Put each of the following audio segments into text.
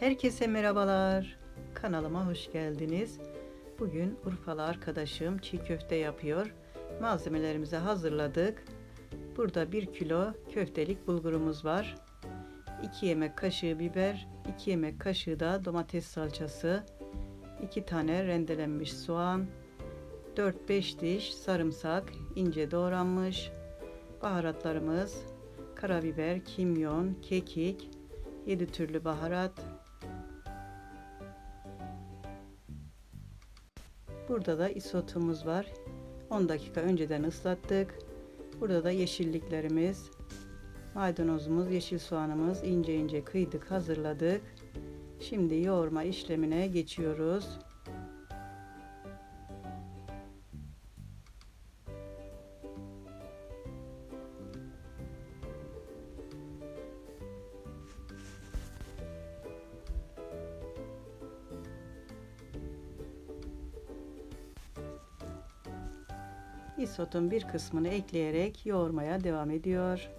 Herkese merhabalar. Kanalıma hoş geldiniz. Bugün Urfalı arkadaşım çiğ köfte yapıyor. Malzemelerimizi hazırladık. Burada 1 kilo köftelik bulgurumuz var. 2 yemek kaşığı biber, 2 yemek kaşığı da domates salçası, 2 tane rendelenmiş soğan, 4-5 diş sarımsak ince doğranmış, baharatlarımız karabiber, kimyon, kekik, 7 türlü baharat. Burada da isotumuz var. 10 dakika önceden ıslattık. Burada da yeşilliklerimiz, maydanozumuz, yeşil soğanımız ince ince kıydık, hazırladık. Şimdi yoğurma işlemine geçiyoruz. Isotun bir kısmını ekleyerek yoğurmaya devam ediyor.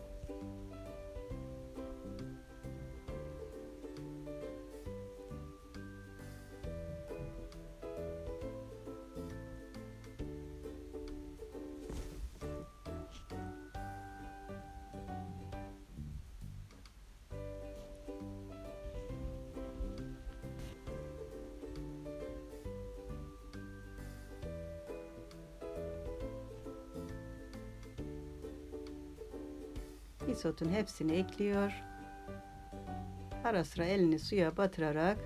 Isotun hepsini ekliyor. Ara sıra elini suya batırarak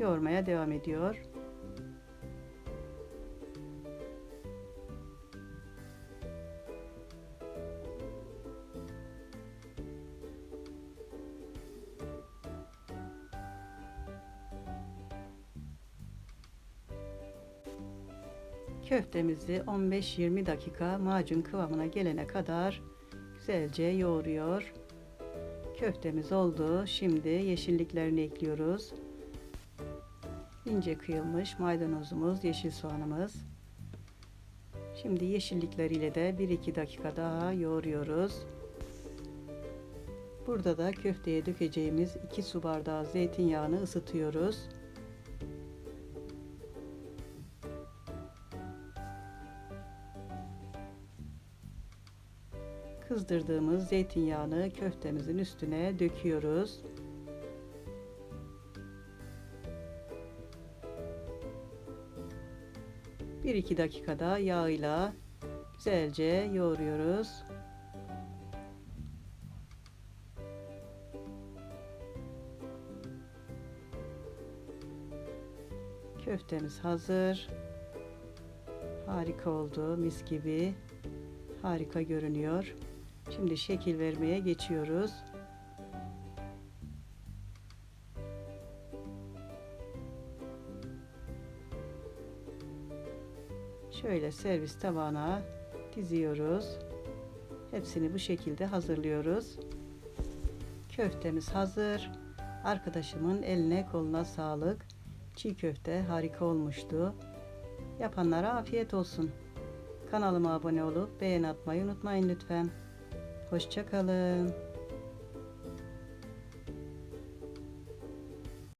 yoğurmaya devam ediyor. Köftemizi 15-20 dakika macun kıvamına gelene kadar güzelce yoğuruyor. Köftemiz oldu. Şimdi yeşilliklerini ekliyoruz. İnce kıyılmış maydanozumuz, yeşil soğanımız. Şimdi yeşillikleriyle de 1-2 dakika daha yoğuruyoruz. Burada da köfteye dökeceğimiz 2 su bardağı zeytinyağını ısıtıyoruz. Kızdırdığımız zeytinyağını köftemizin üstüne döküyoruz. Bir iki dakikada yağıyla güzelce yoğuruyoruz. Köftemiz hazır. Harika oldu, mis gibi. Harika görünüyor. Şimdi şekil vermeye geçiyoruz. Şöyle servis tabağına diziyoruz. Hepsini bu şekilde hazırlıyoruz. Köftemiz hazır. Arkadaşımın eline koluna sağlık. Çiğ köfte harika olmuştu. Yapanlara afiyet olsun. Kanalıma abone olup beğen atmayı unutmayın lütfen. Hoşçakalın.